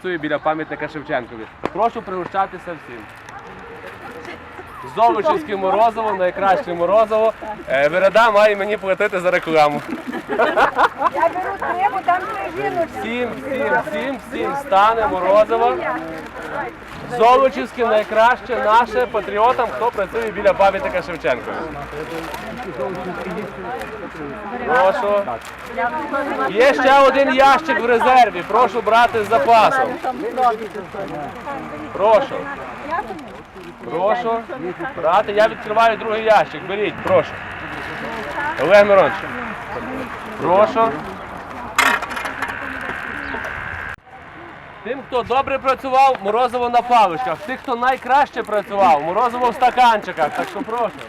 працює біля пам'ятника Шевченкові. Прошу пригощатися всім. Золочівське морозиво, найкраще морозиво. Вереда Вирода має мені платити за рекламу. Я беру трибу, там три. Всім, всім, всім, всім стане морозиво. Золочівське найкраще наше патріотам, хто працює біля пам'ятника Шевченкові. Прошу. Є ще один ящик в резерві. Прошу брати з запасом. Прошу. Прошу. Брати. Я відкриваю другий ящик. Беріть, прошу. Олег Миронович. Прошу. Тим, хто добре працював, морозиво на паличках. Тих, хто найкраще працював, морозиво в стаканчиках. Так що прошу.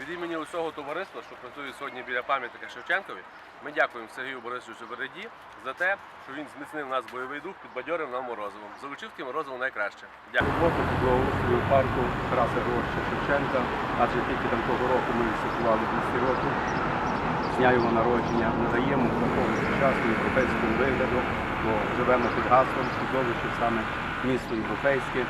Від імені усього товариства, що працює сьогодні біля пам'ятника Шевченкові, ми дякуємо Сергію Борисовичу Вереді за те, що він зміцнив нас бойовий дух, підбадьорив нам морозивом. Залучівське морозиво найкраще. Дякую. роботу благоустрою парку Тараса Григоровича Шевченка, адже тільки там того року ми святкували 200 років. З його народження надаємо такого сучасного європейського вигляду, бо живемо під гаслом, Чудовище саме місто європейське.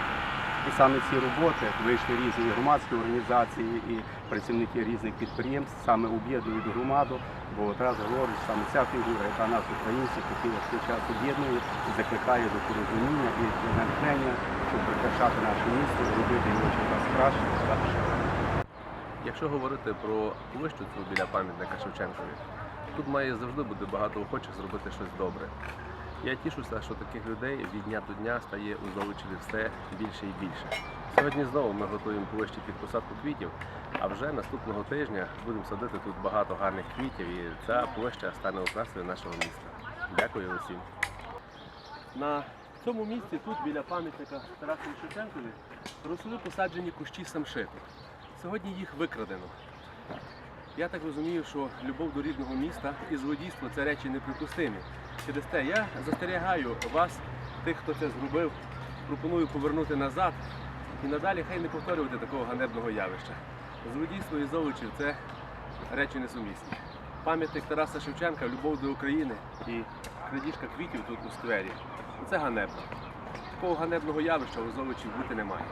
І саме ці роботи вийшли різні громадські організації і працівники різних підприємств, саме об'єднують громаду, бо Тарас Григорович саме ця фігура, яка нас, українців, такий важкий час об'єднує і закликає до порозуміння і до натхнення, щоб прикрашати наше місто, робити його чимось краще, краще. Якщо говорити про площу цю біля пам'ятника Шевченкові, тут має завжди бути багато охочих зробити щось добре. Я тішуся, що таких людей від дня до дня стає у Золочеві все більше і більше. Сьогодні знову ми готуємо площі під посадку квітів, а вже наступного тижня будемо садити тут багато гарних квітів і ця площа стане окрасою нашого міста. Дякую усім. На цьому місці, тут біля пам'ятника Тарасу Шевченкові, росли посаджені кущі самшиту. Сьогодні їх викрадено. Я так розумію, що любов до рідного міста і злодійство це речі неприпустимі. Через те я застерігаю вас, тих, хто це зробив, пропоную повернути назад і надалі хай не повторювати такого ганебного явища. Злодійство і золочів це речі несумісні. Пам'ятник Тараса Шевченка, любов до України і крадіжка квітів тут у сквері. Це ганебно. Такого ганебного явища у золочів бути немає.